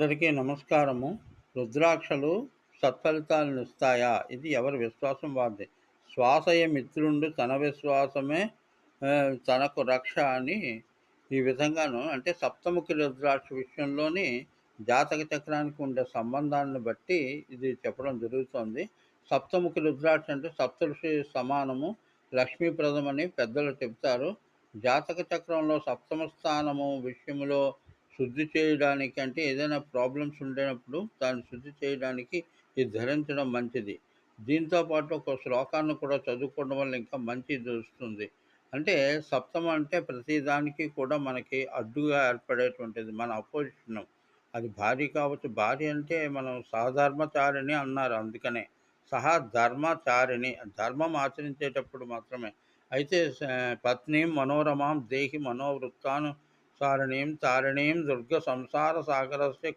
అందరికీ నమస్కారము. రుద్రాక్షలు సత్ఫలితాలను ఇస్తాయా? ఇది ఎవరి విశ్వాసం వారిది? శ్వాసయ మిత్రుండు తన విశ్వాసమే తనకు రక్ష అని ఈ విధంగాను అంటే సప్తముఖి రుద్రాక్ష విషయంలోని జాతక చక్రానికి ఉండే సంబంధాన్ని బట్టి ఇది చెప్పడం జరుగుతోంది. సప్తముఖి రుద్రాక్ష అంటే సప్తఋషి సమానము లక్ష్మీప్రదమని పెద్దలు చెప్తారు జాతక చక్రంలో సప్తమ స్థానము విషయంలో శుద్ధి చేయడానికి అంటే ఏదైనా ప్రాబ్లమ్స్ ఉండేటప్పుడు దాన్ని శుద్ధి చేయడానికి ఇది ధరించడం మంచిది. దీంతో పాటు ఒక శ్లోకాన్ని కూడా చదువుకోవడం వల్ల ఇంకా మంచిది వస్తుంది. అంటే సప్తమ అంటే ప్రతిదానికి కూడా మనకి అడ్డుగా ఏర్పడేటువంటిది మన అపోజిషన్. అది భార్య కావచ్చు భార్య అంటే మనం సహధర్మచారిణి అన్నారు అందుకనే. సహా ధర్మచారిణి ధర్మం ఆచరించేటప్పుడు మాత్రమే. అయితే పత్ని మనోరమాం దేహి మనోవృత్తాను सारणीं तारिणीं दुर्गसंसारसागरस्य